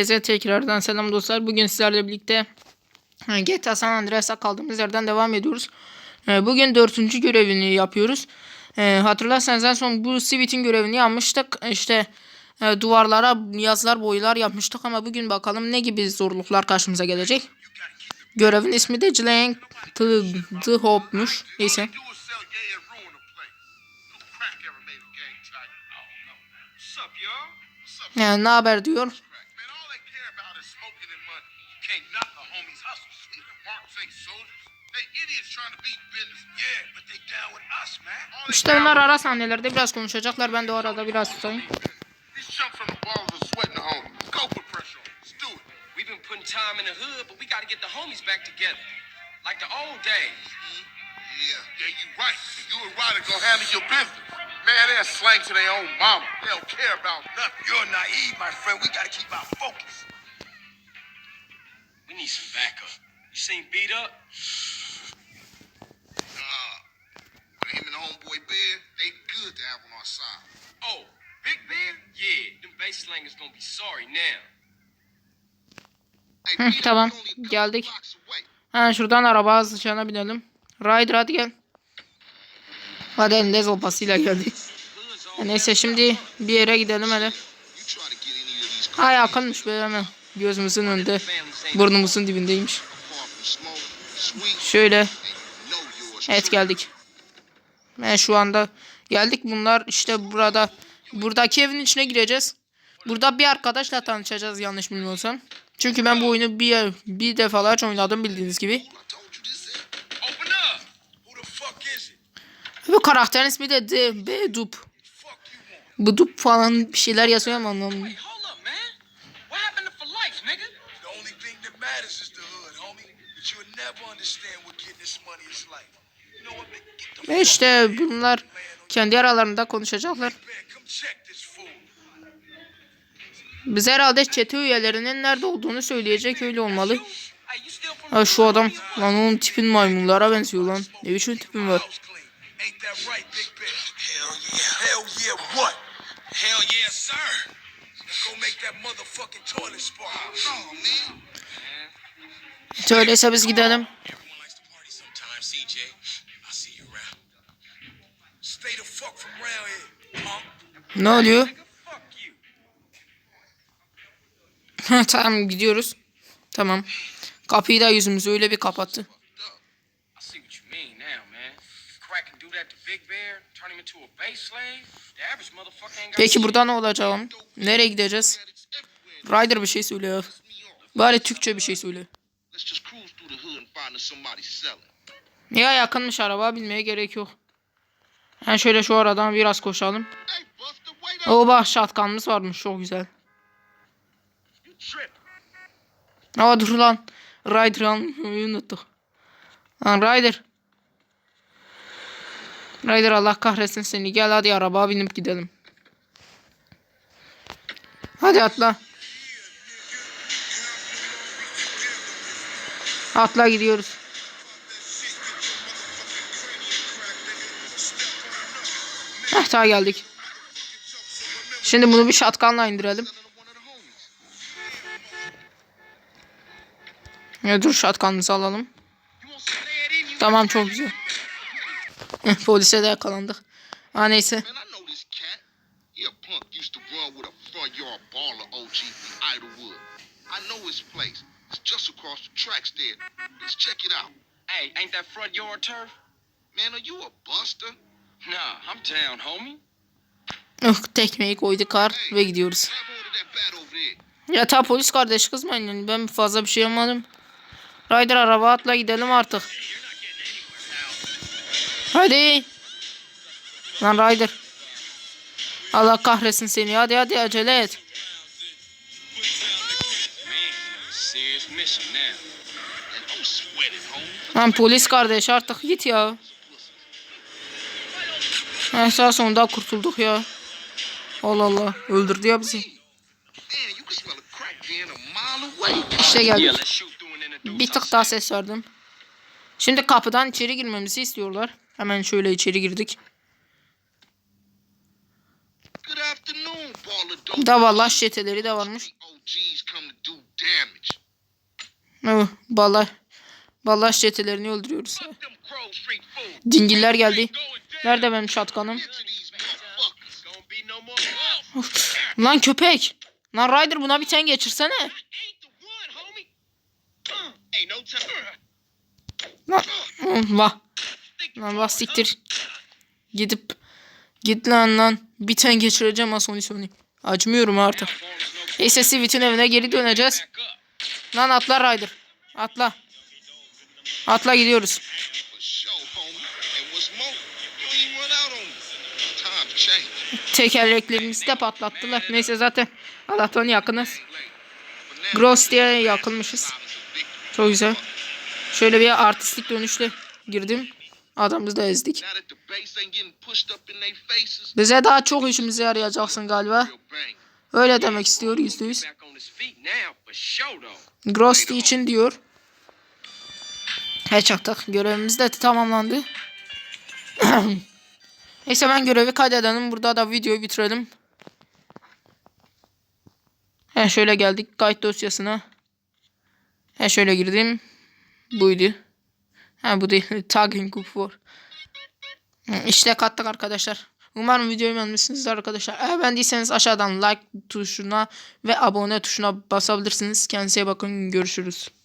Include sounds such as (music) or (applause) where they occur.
Herkese tekrardan selam dostlar. Bugün sizlerle birlikte e, GTA San Andreas'a kaldığımız yerden devam ediyoruz. E, Bugün dördüncü görevini yapıyoruz. E, Hatırlarsanız en son bu Sivit'in görevini yapmıştık. İşte duvarlara yazılar boylar yapmıştık ama bugün bakalım ne gibi zorluklar karşımıza gelecek. Görevin ismi de Jlank the, Hope'muş. Neyse. Yani ne haber diyor. crack? Man, all they care about is smoking and money. You can't knock a homie's hustle. Sweet marks ain't soldiers. They idiots trying to beat business. Yeah, but they down with us, man. All they İşte bunlar ara sahnelerde biraz konuşacaklar. Ben de o arada biraz tutayım. These chumps from the balls are sweating the homie. Go put pressure on. him. Let's do it. We've been putting time in the hood, but we got to get the homies back together. Like the old days. Yeah, yeah, you right. And you and Ryder gonna handle your business. Man, they're slang to their own mama. They don't care about nothing. You're naive, my friend. We gotta keep our focus. You seen beat up? Uh, but him and the homeboy Bear, they good to have on our side. Oh, Big Ben? Yeah, them bass slangers gonna be sorry now. Hı, tamam, geldik. Ha şuradan araba hızlıcana binelim. Ryder hadi gel. Hadi elinde zopasıyla geldi. Hood's Ya all Neyse şimdi bir yere gidelim hele. Ha yakınmış böyle hemen. Gözümüzün önünde. ain't Burnumuzun dibindeymiş. Şöyle. Evet geldik. Ben şu anda geldik. Bunlar işte burada. Buradaki evin içine gireceğiz. Burada bir arkadaşla tanışacağız yanlış bilmiyorsam. Çünkü ben bu oyunu bir bir defalarca oynadım bildiğiniz gibi. Bu karakterin ismi de D, B Dup. Fuck you want? Bu Dup falan bir şeyler yazıyor ama anlamıyorum. Ve işte bunlar kendi aralarında konuşacaklar. man, come check this fool. Biz herhalde çete üyelerinin nerede olduğunu söyleyecek öyle olmalı. Ha şu adam lan onun tipin maymunlara benziyor lan. Ne biçim tipin var. House clean. Ain't that right, Big Ben? Hell yeah. Hell yeah, what? Hell yeah, sir. Go make that motherfucking toilet spark. Oh, man. Öyleyse biz gidelim. Ne oluyor? Tamam gidiyoruz. Tamam. Kapıyı da yüzümüzü öyle bir kapattı. Peki burada ne olacağım? Nereye gideceğiz? Ryder bir şey söylüyor. Bari Türkçe bir şey söyle. Let's just cruise through the hood and find us somebody selling. Ya yakınmış araba bilmeye gerek yok. Ha şöyle şu aradan biraz koşalım. O bak şatkanımız varmış çok güzel. Aa dur lan. Ryder almayı (laughs) unuttuk. Lan Ryder. Ryder Allah kahretsin seni. Gel hadi arabaya binip gidelim. Hadi atla. Atla gidiyoruz. Heh daha geldik. Şimdi bunu bir şatkanla indirelim. Ya dur şatkanımızı alalım. Tamam çok güzel. Polise de yakalandık. Ha neyse. It's just across the tracks there. Let's check it out. Hey, ain't that front yard turf? Man, are you a buster? Nah, I'm down, homie. Oh, tekmeyi koyduk kar ve gidiyoruz. Ya ta polis kardeş kızmayın yani ben fazla bir şey yapmadım. Ryder araba atla gidelim artık. Hadi. Lan Ryder. Allah kahretsin seni hadi hadi acele et. Lan polis kardeş artık git ya. Esas sonunda kurtulduk ya. Allah Allah öldürdü ya bizi. İşte geldik. Bir tık daha ses verdim. Şimdi kapıdan içeri girmemizi istiyorlar. Hemen şöyle içeri girdik. Da vallahi çeteleri de varmış. Vallahi vallahi çetelerini öldürüyoruz. Dingiller geldi. Nerede benim şatkanım? Lan köpek. Lan Ryder buna bir tane geçirsene. Lan. Vah. Lan vah siktir. Gidip. Git lan lan. Bir tane geçireceğim ha Sony Sony. Acımıyorum artık. Neyse Sivit'in evine geri döneceğiz. Lan atla Ryder. Atla. Atla gidiyoruz. Tekerleklerimizi de patlattılar. Neyse zaten Allah'tan yakınız. Gross diye yakınmışız. Çok güzel. Şöyle bir artistlik dönüşle girdim. Adamımızı da ezdik. Bize daha çok işimize yarayacaksın galiba. Öyle demek istiyor yüzde yüz. Grosty için diyor. He çaktık. Görevimiz de tamamlandı. (coughs) Neyse ben görevi kaydedelim. Burada da videoyu bitirelim. He şöyle geldik kayıt dosyasına. He şöyle girdim. Buydu. Ha bu değil. (laughs) Tagging group var. İşte kattık arkadaşlar. Umarım videoyu beğenmişsinizdir arkadaşlar. Eğer beğendiyseniz aşağıdan like tuşuna ve abone tuşuna basabilirsiniz. Kendinize bakın. Görüşürüz.